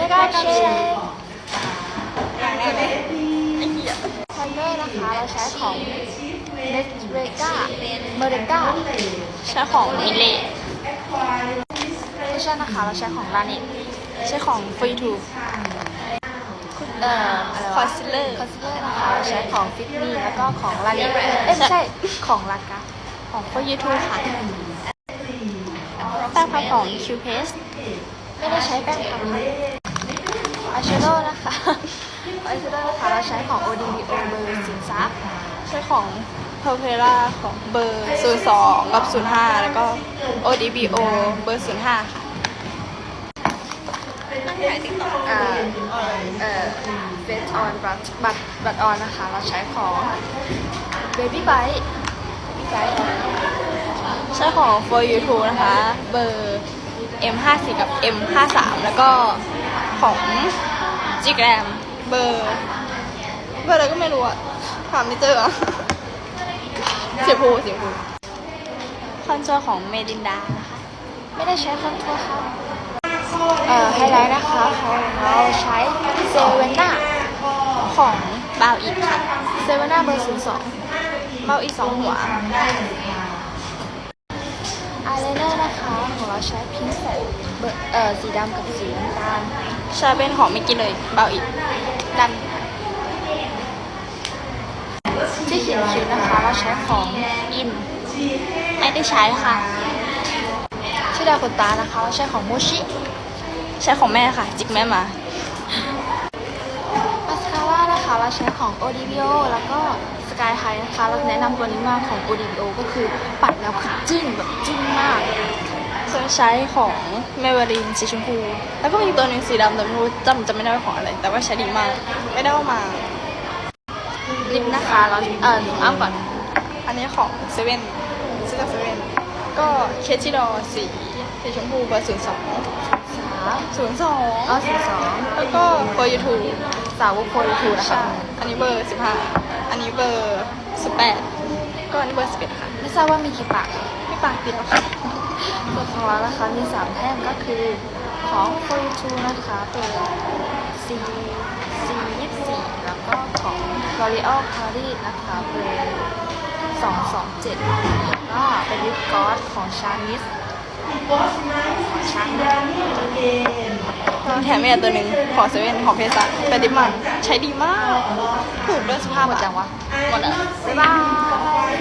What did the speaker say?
มกาเชคอย่างแรกเลยไอ้เหี้ยไทเนอร์นะคะเราใช้ของเมสเรกาเมเรกาใช้ของมิเล่ไม่ใช่นะคะเราใช้ของลาเนตใช้ของฟรีทูเอ่ออะไรคอนซีลเลอร์คอนซีลเลอร์นะคะเราใช้ของฟิตมี่แล้วก็ของลาเนตเอ้ยไม่ใช่ของลากาของฟรีทูค่ะแป้งพับของคิวเพสไม่ได้ใช้แป้งทำ อายแชโดว์นะคะอายแชโดว์นะคะเราใช้ของ ODBO เบอร์สินซับใช้ของเพอร์เพล่าของเบอร์ 02 กับ 05 แล้วก็ ODBO เบอร์ 05 ค่ะนั่งถ่ายติ๊กต็อกอ่าเอ่อเฟสออนบัตบัตบัตออนนะคะ เราใช้ของ Baby Bite Baby Bite ใช้ของ For You Too นะคะ เบอร์ M54 กับ M53 แล้วก็ ของ g g r a m เบอร์เบอร์อะไรก็ไม่รู้อะถามไม่เจออะเสียพูเสียพูคอนโซลของเมดินดานะคะไม่ได้ใช้คอนโทรลครับเอ่อไฮไลท์นะคะของเราใช้เซเว่น่าของบาวอีกค่ะเซเว่น่าเบอร์ศูนย์สองเบาอีกสองหัวอายไลเนอร์นะคะของเรา ใช้พิงค์แสดเบอร์เอ่อสีดำกับสีน้ำตาลใช้เป็นของไม่กินเลย เบาอีกดันที่เขียนคิ้วนะคะเราใช้ของอินไม่ได้ใช้ค่ะที่ดาวขนตานะคะเราใช้ของโมชิ ใช้ของแม่ค่ะ จิกแม่มามาสคาร่านะคะเราใช้ของ ODBO แล้วก็ Sky High นะคะเราแนะนำตัวนี้มากของ ODBO ก็คือปัดแล้วคือจึ้งแบบจึ้งมากส่วน ใช้ของเมเวลินสีชมพู แล้วก็มีตัวหนึ่งสีดำแต่ไม่รู้จำจำไม่ได้ของอะไร แต่ว่าใช้ดีมาก ไม่ได้เอามาลิปนะคะเราเออหนูอ้ำก่อน อันนี้ของเซเว่นซื้อจากเซเว่นก็เคชิดอสีสีชมพูเบอร์ศูนย์สองสามศูนย์สองเอาสีสองแล้วก็โฟยูทูสาวกโคลูทูนะคะอันนี้เบอร์สิบห้าอันนี้เบอร์สิบแปดก็อันนี้เบอร์สิบเอ็ดค่ะ ไม่ทราบว่ามีกี่ปากไม่ปากเดียวค่ะ ส่วนของเรานะคะมีสามแท่งก็คือของโคลูทูนะคะเบอร์ C C ยี่สี่แล้วก็ของ L'Oreal Paris นะคะเบอร์สองสองเจ็ดแล้วก็เป็นลิปกลอสของชานิสของชานิสแถมอีกตัวหนึ่งของเซเว่นของเพสันเป็นดิมันใช้ดีมาก ถูกด้วยสภาพหมดจังวะ หมดอะ บ๊ายบาย